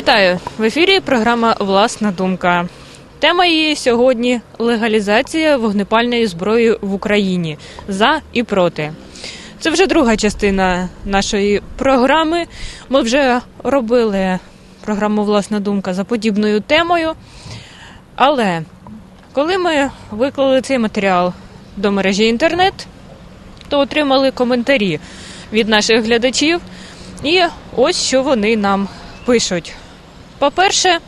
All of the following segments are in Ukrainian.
Вітаю в ефірі. Програма Власна думка. Тема її сьогодні легалізація вогнепальної зброї в Україні за і проти. Це вже друга частина нашої програми. Ми вже робили програму Власна думка за подібною темою. Але коли ми виклали цей матеріал до мережі інтернет, то отримали коментарі від наших глядачів. І ось що вони нам пишуть. По-перше,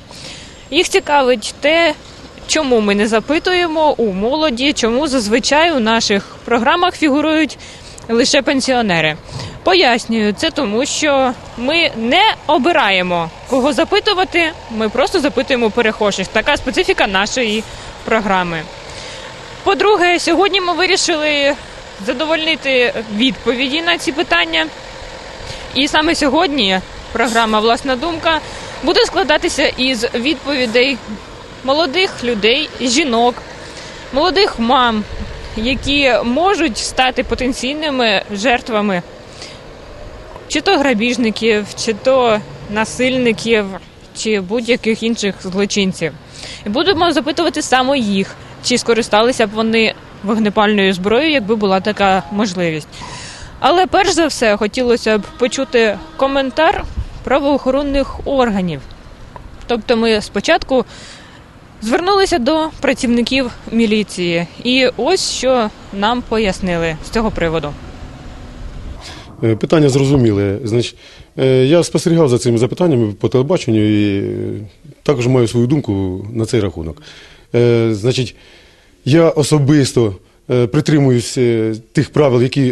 їх цікавить те, чому ми не запитуємо у молоді, чому зазвичай у наших програмах фігурують лише пенсіонери. Пояснюю, це тому, що ми не обираємо кого запитувати, ми просто запитуємо перехожих. Така специфіка нашої програми. По-друге, сьогодні ми вирішили задовольнити відповіді на ці питання. І саме сьогодні програма Власна думка буде складатися із відповідей молодих людей, жінок, молодих мам, які можуть стати потенційними жертвами чи то грабіжників, чи то насильників, чи будь-яких інших злочинців. І будемо запитувати саме їх, чи скористалися б вони вогнепальною зброєю, якби була така можливість. Але перш за все хотілося б почути коментар правоохоронних органів. Тобто, ми спочатку звернулися до працівників міліції, і ось що нам пояснили з цього приводу. Е, Питання зрозуміле. Значить, е, я спостерігав за цими запитаннями по телебаченню і е, також маю свою думку на цей рахунок. Значить, я особисто притримуюсь е, тих правил, які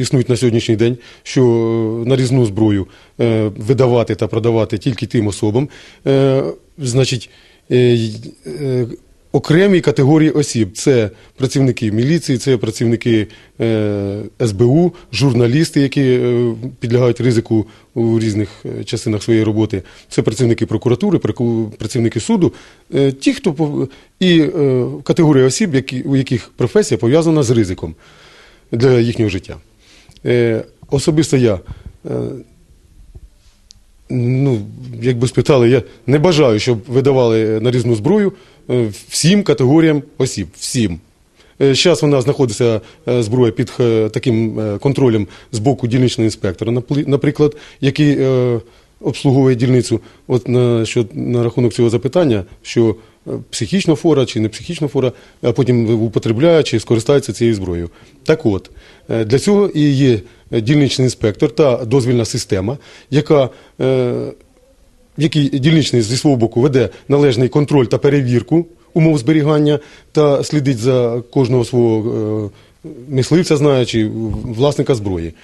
існують на сьогоднішній день, що е, нарізну зброю е, видавати та продавати тільки тим особам. Значить, окремі категорії осіб це працівники міліції, це працівники е, СБУ, журналісти, які е, підлягають ризику у різних е, частинах своєї роботи. Це працівники прокуратури, працівники суду, ті, хто і категорія осіб, у яких професія пов'язана з ризиком для їхнього життя. Особисто я. Ну, якби спитали, я не бажаю, щоб видавали нарізну зброю е, всім категоріям осіб. Всім. Зараз вона знаходиться е, зброя під е, таким е, контролем з боку дільничного інспектора, наприклад, який е, обслуговує дільницю. От на, що, на рахунок цього запитання, що е, психічна фора чи не психічна фора, а потім употребляє чи скористається цією зброєю. Так от, е, для цього і є дільничний інспектор та дозвільна система, яка в якій дільничний зі свого боку веде належний контроль та перевірку умов зберігання та слідить за кожного свого е, мисливця, знаючи власника зброї.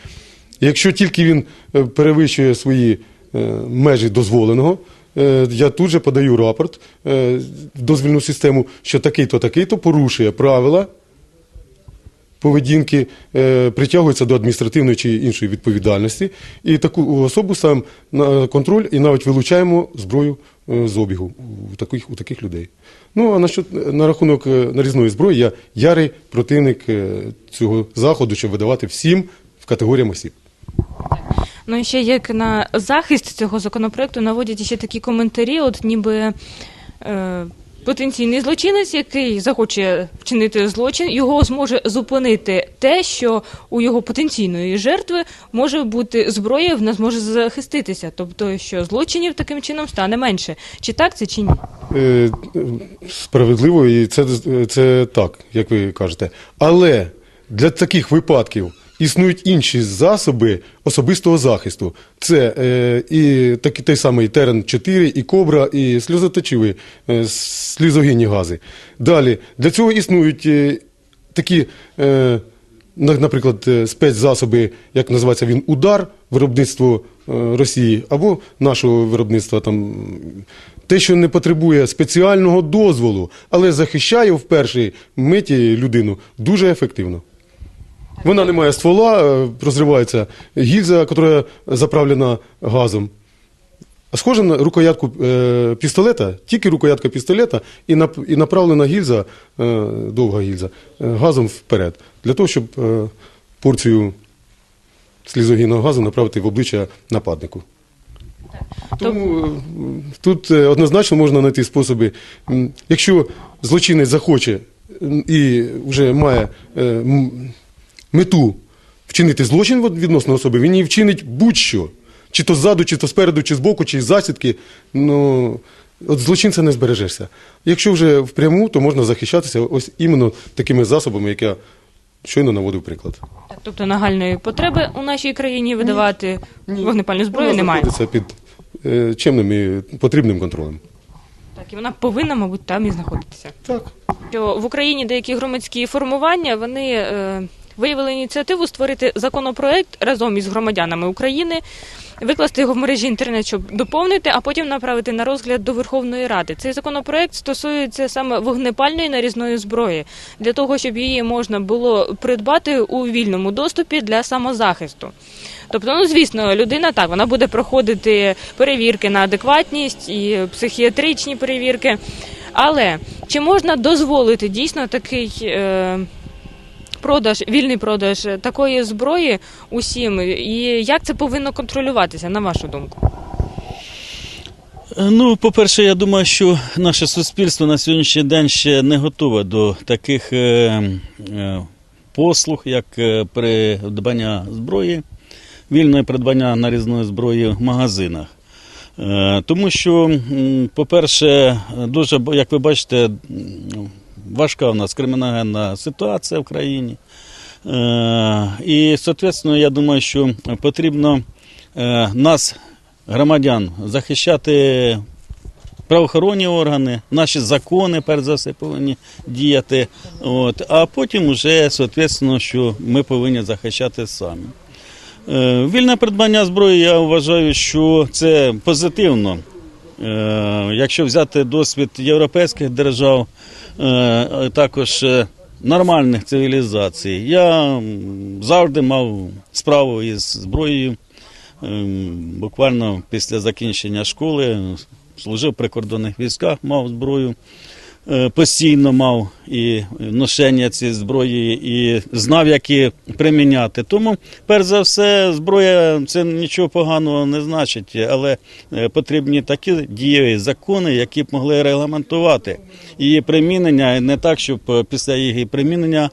Якщо тільки він е, перевищує свої е, межі дозволеного, я тут же подаю рапорт в дозвільну систему, що такий-то, такий-то порушує правила поведінки е, притягується до адміністративної чи іншої відповідальності, і таку особу сам на контроль і навіть вилучаємо зброю е, з обігу у таких, у таких людей. Ну а на, що, на рахунок е, нарізної зброї я ярий противник цього заходу, щоб видавати всім в категоріям осіб. Ну і ще як на захист цього законопроекту наводять ще такі коментарі, от ніби е, потенційний злочинець, який захоче вчинити злочин, його зможе зупинити те, що у його потенційної жертви може бути зброя, вона зможе захиститися. Тобто, що злочинів таким чином стане менше. Чи так це чи ні? Е, Справедливо, і це, це так, як ви кажете. Але для таких випадків існують інші засоби особистого захисту. Це е, і такий той самий терен 4, і кобра, і сльозоточиві, е, слізогінні гази. Далі для цього існують е, такі. Е, Наприклад, е, спецзасоби, як називається він, удар, виробництво е, Росії або нашого виробництва там. Те, що не потребує спеціального дозволу, але захищає в першій миті людину дуже ефективно. Вона не має ствола, е, розривається гільза, яка заправлена газом. Схоже на рукоятку е, пістолета, тільки рукоятка пістолета і, нап, і направлена гільза, е, довга гільза, е, газом вперед. Для того, щоб е, порцію слізогінного газу направити в обличчя нападнику. Тому е, тут е, однозначно можна знайти способи. Якщо злочинець захоче і вже має е, мету вчинити злочин відносно особи, він її вчинить будь-що. Чи то ззаду, чи то спереду, чи збоку, чи з засідки. Ну, от злочинця не збережешся. Якщо вже впряму, то можна захищатися ось іменно такими засобами, як я щойно наводив приклад. Тобто нагальної потреби у нашій країні видавати вогнепальну зброю Вона немає. знаходиться під е, чемним і потрібним контролем. Так, і вона повинна, мабуть, там і знаходитися. Так. Що в Україні деякі громадські формування вони е, виявили ініціативу створити законопроект разом із громадянами України, викласти його в мережі інтернет, щоб доповнити, а потім направити на розгляд до Верховної Ради. Цей законопроект стосується саме вогнепальної нарізної зброї для того, щоб її можна було придбати у вільному доступі для самозахисту. Тобто, ну звісно, людина так вона буде проходити перевірки на адекватність і психіатричні перевірки. Але чи можна дозволити дійсно такий е, продаж, вільний продаж такої зброї усім? І як це повинно контролюватися, на вашу думку? Ну, по-перше, я думаю, що наше суспільство на сьогоднішній день ще не готове до таких е, е, послуг, як е, придбання зброї, вільне придбання нарізної зброї в магазинах. Е, тому що, по-перше, дуже, як ви бачите, важка у нас криміногенна ситуація в країні. Е, і, соответственно, я думаю, що потрібно е, нас, громадян, захищати правоохоронні органи, наші закони, перш за все, повинні діяти. От, а потім вже, соответственно, що ми повинні захищати самі. Е, Вільне придбання зброї, я вважаю, що це позитивно. Е, Якщо взяти досвід європейських держав, е, також е, нормальних цивілізацій, я завжди мав справу із зброєю. Буквально після закінчення школи служив в прикордонних військах, мав зброю, постійно мав і ношення цієї зброї, і знав, як її приміняти. Тому, перш за все, зброя це нічого поганого не значить, але е, потрібні такі дієві закони, які б могли регламентувати її примінення, не так, щоб е, після її примінення.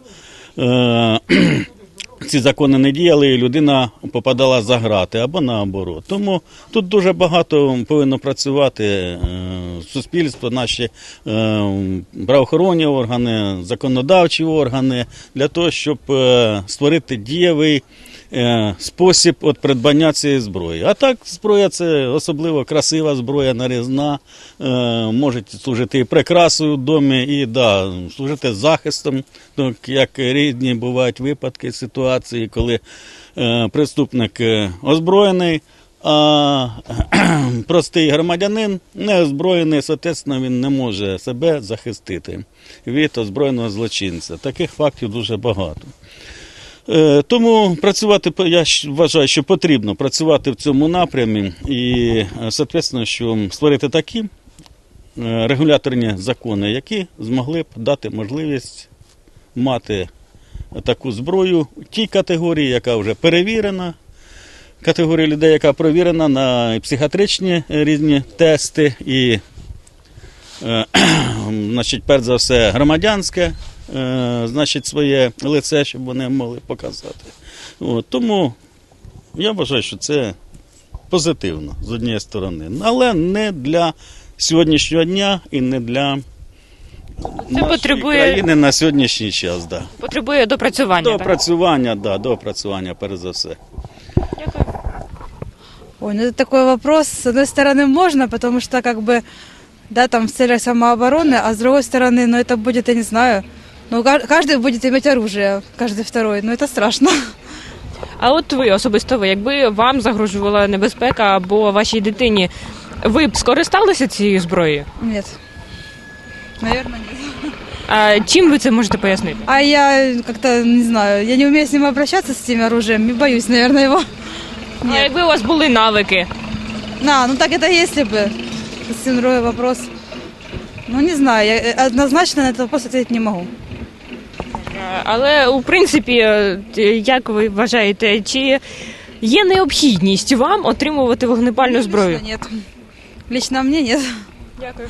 е, ці закони не діяли, і людина попадала за грати або наоборот. Тому тут дуже багато повинно працювати е, суспільство, наші е, правоохоронні органи, законодавчі органи для того, щоб е, створити дієвий. Е, Спосіб от придбання цієї зброї. А так, зброя це особливо красива зброя, нарізна, е, може служити і прикрасою в домі, і да, служити захистом, так, як різні бувають випадки, ситуації, коли е, преступник озброєний, а простий громадянин не озброєний, соответственно, він не може себе захистити від озброєного злочинця. Таких фактів дуже багато. Е, Тому працювати я вважаю, що потрібно працювати в цьому напрямі і, е, соответственно, що створити такі е, регуляторні закони, які змогли б дати можливість мати таку зброю тій категорії, яка вже перевірена, категорія людей, яка перевірена на психіатричні різні тести і значить, перш за все, громадянське, значить, своє лице, щоб вони могли показати. От, тому я вважаю, що це позитивно з однієї сторони, але не для сьогоднішнього дня і не для нашої потребує- країни на сьогоднішній час. Да. Потребує допрацювання. так? Доопрацювання, да, доопрацювання, перш за все. Дякую. Ой, ну это такой вопрос. С одной стороны можно, потому что как бы, да, там в целях самообороны, а с другой стороны, ну это будет, я не знаю, ну ка- каждый будет иметь оружие, каждый второй, ну это страшно. А от ви особисто ви, якби вам загрожувала небезпека або вашій дитині, ви б скористалися цією зброєю? Нет. Наверное, нет. А чим ви це можете пояснити? А я как-то, не знаю, я не умею с ним обращаться, с этим оружием, и боюсь, наверное, его. А якби у вас були навики? На, ну так это если бы. Совсем другой вопрос. Ну не знаю, я э, однозначно на этот вопрос ответить не могу. Але у принципі, е, як ви вважаєте, чи є необхідність вам отримувати вогнепальну зброю? Лично нет. Лично мне нет. Дякую.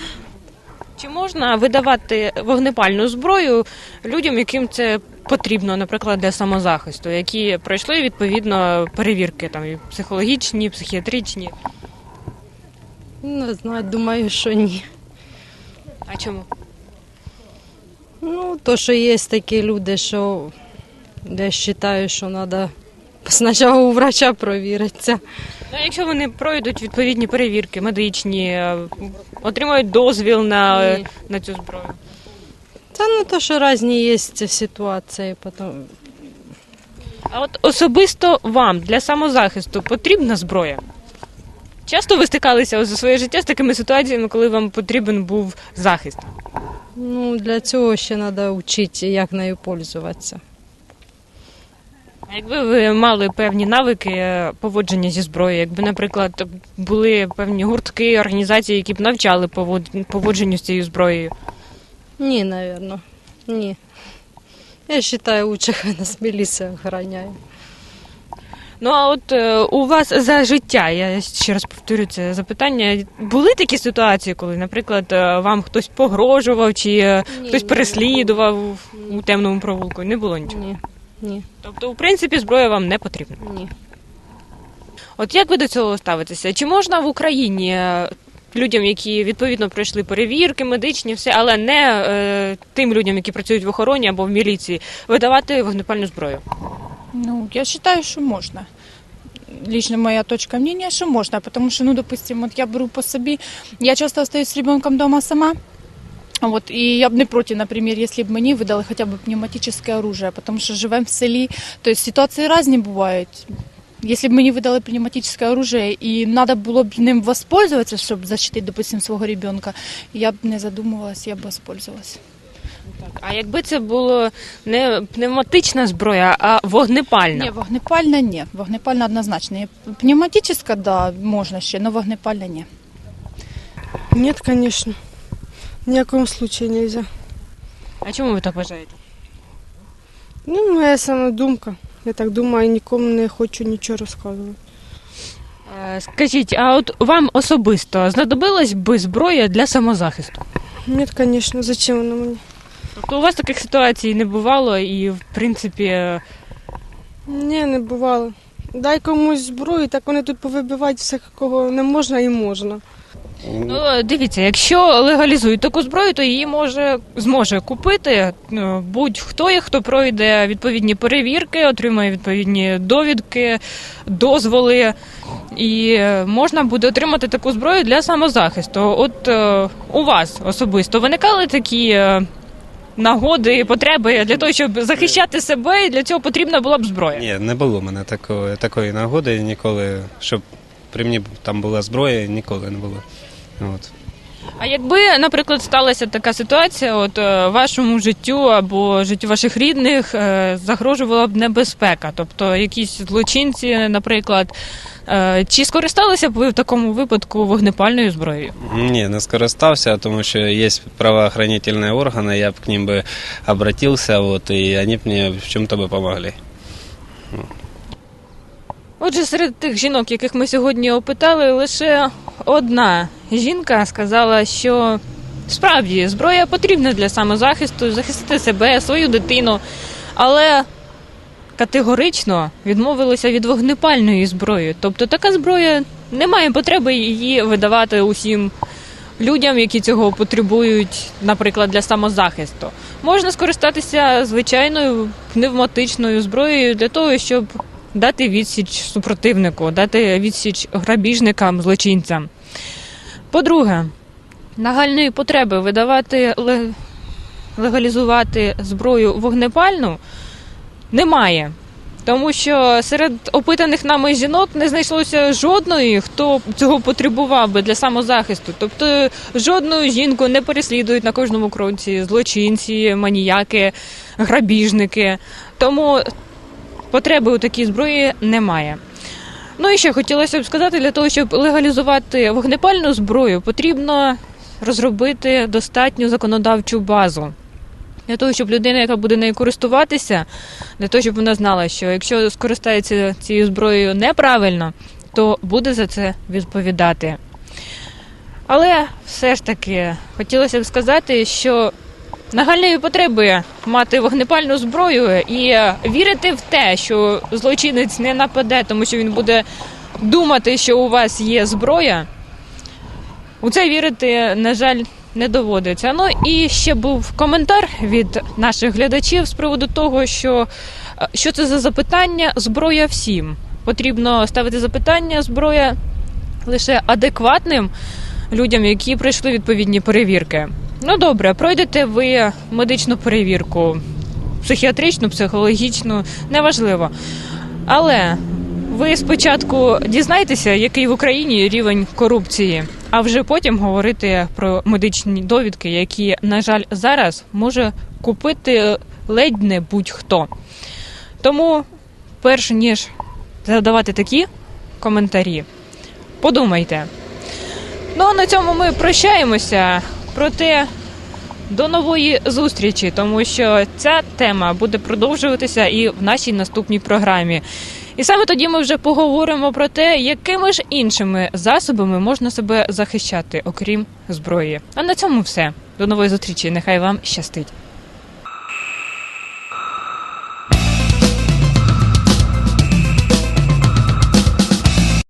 Чи можна видавати вогнепальну зброю людям, яким це потрібно, наприклад, для самозахисту, які пройшли відповідно перевірки там і психологічні, психіатричні? Не знаю, думаю, що ні. А чому? Ну, то, що є такі люди, що я вважаю, що треба спочатку у врача провіритися. Ну, якщо вони пройдуть відповідні перевірки, медичні, е, отримають дозвіл на, Ні. на цю зброю. Та ну то, що різні є ситуації, потім. А от особисто вам для самозахисту потрібна зброя? Часто ви стикалися за своє життя з такими ситуаціями, коли вам потрібен був захист? Ну, для цього ще треба вчити, як нею пользуватися. А якби ви мали певні навики е, поводження зі зброєю, якби, наприклад, були певні гуртки, організації, які б навчали повод- поводженню з цією зброєю? Ні, напевно. Ні. Я вважаю, лучше хай нас міліція охороняє. Ну а от е, у вас за життя, я ще раз повторю це запитання. Були такі ситуації, коли, наприклад, е, вам хтось погрожував чи е, Ні, хтось ні, переслідував у темному провулку? Не було нічого. Ні, ні, Тобто, в принципі, зброя вам не потрібна. ні. От як ви до цього ставитеся? Чи можна в Україні е, людям, які відповідно пройшли перевірки, медичні, все, але не е, тим людям, які працюють в охороні або в міліції, видавати вогнепальну зброю? Ну, я считаю, что можно. Лично моя точка мнения, что можно, потому что, ну, допустим, вот я беру по себе, я часто остаюсь с ребенком дома сама, вот, и я б не проти, например, если бы мені видали хотя бы пневматическое оружие, потому что живем в селі, то есть ситуации разные бывают. Если бы мені видали пневматическое оружие и надо було б ним воспользоваться, чтобы защитить, допустим, свого ребенка, я б не задумувалась, я б воспользовалась. А якби це було не пневматична зброя, а вогнепальна? Ні, вогнепальна ні. Вогнепальна однозначно. Пневматична, да, можна ще, але вогнепальна ні. Нет, конечно. Ни в коем случае нельзя. А чому ви так вважаєте? Ну, моя самодумка. Я так думаю, нікому не хочу нічого розказувати. Е, Скажіть, а от вам особисто знадобилась би зброя для самозахисту? Нет, конечно, зачем вона мені? Тобто у вас таких ситуацій не бувало, і в принципі, е, Ні, не бувало. Дай комусь зброю, так вони тут повибивають все, кого не можна і можна. ну дивіться, якщо легалізують таку зброю, то її може зможе купити ну, будь-хто, і хто пройде відповідні перевірки, отримає відповідні довідки, дозволи, і е, можна буде отримати таку зброю для самозахисту. От е, у вас особисто виникали такі. Нагоди, потреби для того, щоб захищати себе, і для цього потрібна була б зброя. Ні, не було в мене такої, такої нагоди ніколи, щоб при мені там була зброя, ніколи не було. От. А якби, наприклад, сталася така ситуація, от е, вашому життю або життю ваших рідних е, загрожувала б небезпека, тобто якісь злочинці, наприклад, е, чи скористалися б ви в такому випадку вогнепальною зброєю? Ні, не скористався, тому що є правоохранительні органи, я б к ним би обратився, от, і вони б мені в чому-то би помогли. Отже, серед тих жінок, яких ми сьогодні опитали, лише одна жінка сказала, що справді зброя потрібна для самозахисту, захистити себе, свою дитину, але категорично відмовилася від вогнепальної зброї. Тобто така зброя не має потреби її видавати усім людям, які цього потребують, наприклад, для самозахисту. Можна скористатися звичайною пневматичною зброєю для того, щоб дати відсіч супротивнику, дати відсіч грабіжникам, злочинцям. По-друге, нагальної потреби видавати легалізувати зброю вогнепальну немає. Тому що серед опитаних нами жінок не знайшлося жодної, хто цього потребував би для самозахисту. Тобто жодну жінку не переслідують на кожному кроці злочинці, маніяки, грабіжники. Тому потреби у такій зброї немає. Ну і ще хотілося б сказати, для того, щоб легалізувати вогнепальну зброю, потрібно розробити достатню законодавчу базу. Для того, щоб людина, яка буде нею користуватися, для того, щоб вона знала, що якщо скористається цією зброєю неправильно, то буде за це відповідати. Але все ж таки хотілося б сказати, що нагальної потреби мати вогнепальну зброю і е, вірити в те, що злочинець не нападе, тому що він буде думати, що у вас є зброя. У це вірити, на жаль, не доводиться. Ну і ще був коментар від наших глядачів з приводу того, що е, що це за запитання зброя всім. Потрібно ставити запитання зброя лише адекватним людям, які пройшли відповідні перевірки. Ну добре, пройдете ви медичну перевірку, психіатричну, психологічну, неважливо. Але ви спочатку дізнаєтеся, який в Україні рівень корупції, а вже потім говорити про медичні довідки, які, на жаль, зараз може купити ледь не будь-хто. Тому, перш ніж задавати такі коментарі, подумайте. Ну а на цьому ми прощаємося. Проте до нової зустрічі, тому що ця тема буде продовжуватися і в нашій наступній програмі. І саме тоді ми вже поговоримо про те, якими ж іншими засобами можна себе захищати, окрім зброї. А на цьому все. До нової зустрічі. Нехай вам щастить.